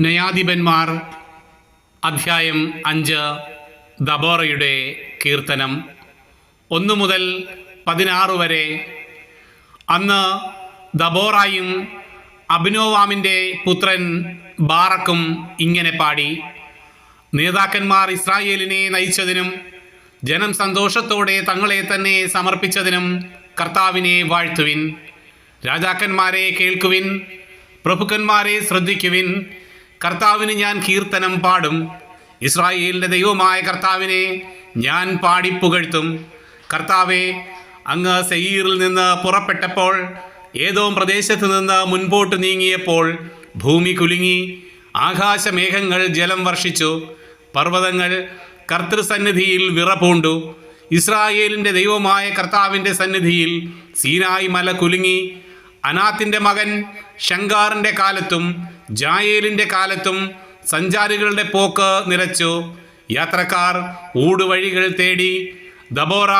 ന്യായാധിപന്മാർ അധ്യായം അഞ്ച് ദബോറയുടെ കീർത്തനം. ഒന്നു മുതൽ പതിനാറ് വരെ. അന്ന് ദബോറായും അഭിനോവാമിന്റെ പുത്രൻ ബാറക്കും ഇങ്ങനെ പാടി നേതാക്കന്മാർ ഇസ്രായേലിനെ നയിച്ചതിനും ജനം സന്തോഷത്തോടെ തങ്ങളെ തന്നെ സമർപ്പിച്ചതിനും കർത്താവിനെ വാഴ്ത്തുവിൻ. രാജാക്കന്മാരെ കേൾക്കുവിൻ പ്രഭുക്കന്മാരെ ശ്രദ്ധിക്കുവിൻ കർത്താവിന് ഞാൻ കീർത്തനം പാടും. ഇസ്രായേലിന്റെ ദൈവമായ കർത്താവിനെ ഞാൻ പാടിപ്പുകഴ്ത്തും കർത്താവെ അങ്ങ് സെയ്യീറിൽ നിന്ന് പുറപ്പെട്ടപ്പോൾ ഏതോ പ്രദേശത്ത് നിന്ന് മുൻപോട്ട് നീങ്ങിയപ്പോൾ ഭൂമി കുലുങ്ങി ആകാശമേഘങ്ങൾ ജലം വർഷിച്ചു പർവതങ്ങൾ കർത്തൃസന്നിധിയിൽ വിറപൂണ്ടു. ഇസ്രായേലിന്റെ ദൈവമായ കർത്താവിന്റെ സന്നിധിയിൽ സീനായി മല കുലുങ്ങി അനാത്തിന്റെ മകൻ ശങ്കാറിന്റെ കാലത്തും ജായേലിന്റെ കാലത്തും സഞ്ചാരികളുടെ പോക്ക് നിലച്ചു. യാത്രക്കാർ ഊടുവഴികൾ തേടി. ദബോറ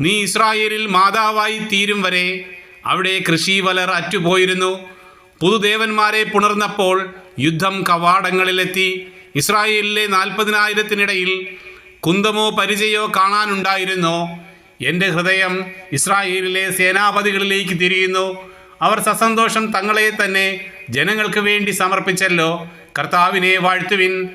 നീ ഇസ്രായേലിൽ മാതാവായി തീരും വരെ അവിടെ കൃഷി വലർ അറ്റുപോയിരുന്നു. പുതുദേവന്മാരെ പുണർന്നപ്പോൾ യുദ്ധം കവാടങ്ങളിലെത്തി. ഇസ്രായേലിലെ നാൽപ്പതിനായിരത്തിനിടയിൽ കുന്തമോ പരിചയോ കാണാനുണ്ടായിരുന്നോ. എന്റെ ഹൃദയം ഇസ്രായേലിലെ സേനാപതികളിലേക്ക് തിരിയുന്നു. അവർ സസന്തോഷം തങ്ങളെ തന്നെ ജനങ്ങൾക്ക് വേണ്ടി സമർപ്പിച്ചല്ലോ. കർത്താവിനെ വാഴ്ത്തുവിൻ.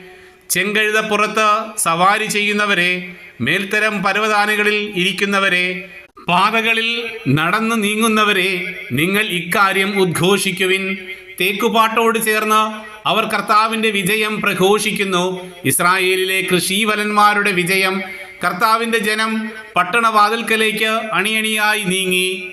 ചെങ്കഴുതപ്പുറത്ത് സവാരി ചെയ്യുന്നവരെ മേൽത്തരം പർവതാനകളിൽ ഇരിക്കുന്നവരെ പാതകളിൽ നടന്നു നീങ്ങുന്നവരെ നിങ്ങൾ ഇക്കാര്യം ഉദ്ഘോഷിക്കുവിൻ. തേക്കുപാട്ടോട് ചേർന്ന് അവർ കർത്താവിന്റെ വിജയം പ്രഘോഷിക്കുന്നു. ഇസ്രായേലിലെ കൃഷീവലന്മാരുടെ വിജയം കർത്താവിന്റെ ജനം പട്ടണവാതിൽക്കലേക്ക് അണിയണിയായി നീങ്ങി.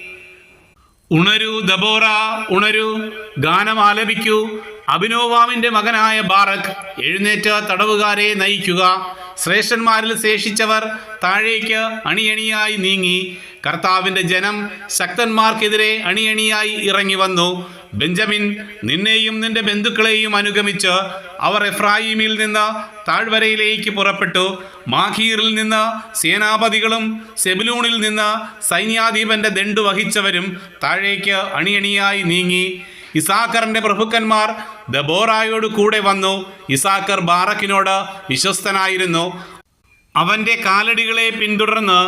ഉണരൂ ദബോറ ഉണരൂ ഗാനം ആലപിക്കൂ. അഭിനോവാമിന്റെ മകനായ ബാറക് എഴുന്നേറ്റ തടവുകാരെ നയിക്കുക. ശ്രേഷ്ഠന്മാരിൽ ശേഷിച്ചവർ താഴേക്ക് അണിയണിയായി നീങ്ങി. കർത്താവിന്റെ ജനം ശക്തന്മാർക്കെതിരെ അണിയണിയായി ഇറങ്ങി വന്നു. ബെഞ്ചമിൻ നിന്നെയും നിന്റെ ബന്ധുക്കളെയും അനുഗമിച്ച് അവർ എഫ്രായിമിൽ നിന്ന് താഴ്വരയിലേക്ക് പുറപ്പെട്ടു. മാഖീറിൽ നിന്ന് സേനാപതികളും സെബിലൂണിൽ നിന്ന് സൈന്യാധിപന്റെ ദണ്ടു വഹിച്ചവരും താഴേക്ക് അണിയണിയായി നീങ്ങി. ഇസാക്കറിന്റെ പ്രഭുക്കന്മാർ ദബോറായോട് കൂടെ വന്നു. ഇസാക്കർ ബാറക്കിനോട് വിശ്വസ്തനായിരുന്നു. അവന്റെ കാലടികളെ പിന്തുടർന്ന്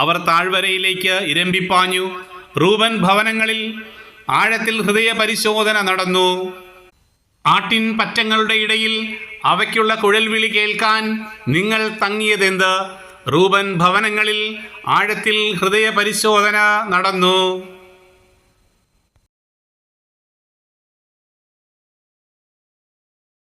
അവർ താഴ്വരയിലേക്ക് ഇരമ്പിപ്പാഞ്ഞു. റൂബൻ ഭവനങ്ങളിൽ ആഴത്തിൽ ഹൃദയ പരിശോധന നടന്നു. ആട്ടിൻ പറ്റങ്ങളുടെ ഇടയിൽ അവയ്ക്കുള്ള കുഴൽവിളി കേൾക്കാൻ നിങ്ങൾ തങ്ങിയതെന്ത്? റൂബൻ ഭവനങ്ങളിൽ ആഴത്തിൽ ഹൃദയ പരിശോധന നടന്നു.